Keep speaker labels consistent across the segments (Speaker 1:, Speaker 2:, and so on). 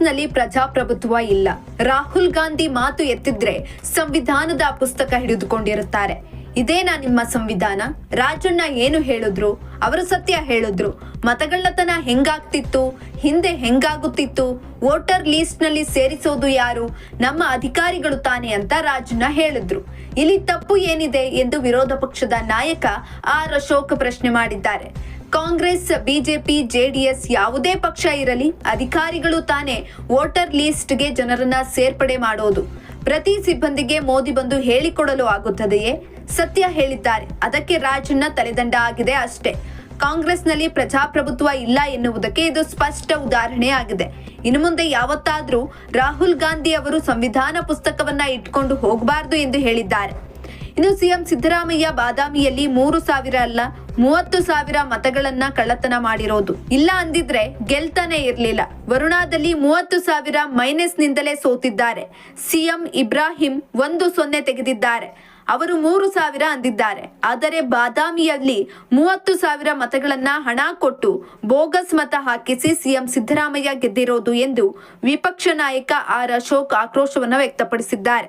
Speaker 1: ಕಾಂಗ್ರೆಸ್ನಲ್ಲಿ ಪ್ರಜಾಪ್ರಭುತ್ವ ಇಲ್ಲ. ರಾಹುಲ್ ಗಾಂಧಿ ಮಾತು ಎತ್ತಿದ್ರೆ ಸಂವಿಧಾನದ ಪುಸ್ತಕ ಹಿಡಿದುಕೊಂಡಿರುತ್ತಾರೆ. ಇದೇನಾ ನಿಮ್ಮ ಸಂವಿಧಾನ? ರಾಜಣ್ಣ ಏನು ಹೇಳಿದ್ರು? ಅವರು ಸತ್ಯ ಹೇಳಿದ್ರು. ಮತಗಳ್ಳತನ ಹೆಂಗಾಗ್ತಿತ್ತು? ಹಿಂದೆ ಹೆಂಗಾಗುತ್ತಿತ್ತು? ವೋಟರ್ ಲೀಸ್ಟ್ನಲ್ಲಿ ಸೇರಿಸೋದು ಯಾರು? ನಮ್ಮ ಅಧಿಕಾರಿಗಳು ತಾನೆ ಅಂತ ರಾಜಣ್ಣ ಹೇಳಿದ್ರು. ಇಲ್ಲಿ ತಪ್ಪು ಏನಿದೆ ಎಂದು ವಿರೋಧ ಪಕ್ಷದ ನಾಯಕ ಆರ್ ಅಶೋಕ್ ಪ್ರಶ್ನೆ ಮಾಡಿದ್ದಾರೆ. ಕಾಂಗ್ರೆಸ್, ಬಿಜೆಪಿ, ಜೆಡಿಎಸ್ ಯಾವುದೇ ಪಕ್ಷ ಇರಲಿ ಅಧಿಕಾರಿಗಳು ತಾನೇ ವೋಟರ್ ಲಿಸ್ಟ್ಗೆ ಜನರನ್ನ ಸೇರ್ಪಡೆ ಮಾಡೋದು. ಪ್ರತಿ ಸಿಬ್ಬಂದಿಗೆ ಮೋದಿ ಬಂದು ಹೇಳಿಕೊಡಲು ಆಗುತ್ತದೆಯೇ? ಸತ್ಯ ಹೇಳಿದ್ದಾರೆ. ಅದಕ್ಕೆ ರಾಜಣ್ಣ ತಲೆದಂಡ ಆಗಿದೆ ಅಷ್ಟೇ. ಕಾಂಗ್ರೆಸ್ನಲ್ಲಿ ಪ್ರಜಾಪ್ರಭುತ್ವ ಇಲ್ಲ ಎನ್ನುವುದಕ್ಕೆ ಇದು ಸ್ಪಷ್ಟ ಉದಾಹರಣೆ ಆಗಿದೆ. ಇನ್ನು ಮುಂದೆ ಯಾವತ್ತಾದರೂ ರಾಹುಲ್ ಗಾಂಧಿ ಅವರು ಸಂವಿಧಾನ ಪುಸ್ತಕವನ್ನ ಇಟ್ಕೊಂಡು ಹೋಗಬಾರದು ಎಂದು ಹೇಳಿದ್ದಾರೆ. ಇನ್ನು ಸಿಎಂ ಸಿದ್ದರಾಮಯ್ಯ ಬಾದಾಮಿಯಲ್ಲಿ ಮೂರು ಸಾವಿರ ಅಲ್ಲ ಮೂವತ್ತು ಸಾವಿರ ಮತಗಳನ್ನ ಕಳ್ಳತನ ಮಾಡಿರೋದು. ಇಲ್ಲ ಅಂದಿದ್ರೆ ಗೆಲ್ತಾನೆ ಇರ್ಲಿಲ್ಲ. ವರುಣಾದಲ್ಲಿ ಮೂವತ್ತು ಸಾವಿರ ಮೈನಸ್ ನಿಂದಲೇ ಸೋತಿದ್ದಾರೆ. ಸಿಎಂ ಇಬ್ರಾಹಿಂ ಒಂದು ಸೊನ್ನೆ ತೆಗೆದಿದ್ದಾರೆ. ಅವರು ಮೂರು ಸಾವಿರ ಅಂದಿದ್ದಾರೆ. ಆದರೆ ಬಾದಾಮಿಯಲ್ಲಿ ಮೂವತ್ತು ಸಾವಿರ ಮತಗಳನ್ನ ಹಣ ಕೊಟ್ಟು ಬೋಗಸ್ ಮತ ಹಾಕಿಸಿ ಸಿಎಂ ಸಿದ್ದರಾಮಯ್ಯ ಗೆದ್ದಿರೋದು ಎಂದು ವಿಪಕ್ಷ ನಾಯಕ ಆರ್ ಅಶೋಕ್ ಆಕ್ರೋಶವನ್ನು ವ್ಯಕ್ತಪಡಿಸಿದ್ದಾರೆ.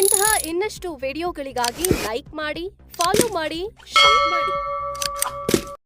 Speaker 2: ಇಂತಹ ಇನ್ನಷ್ಟು ವಿಡಿಯೋಗಳಿಗಾಗಿ ಲೈಕ್ ಮಾಡಿ ಫಾಲೋ ಮಾಡಿ ಶೇರ್ ಮಾಡಿ.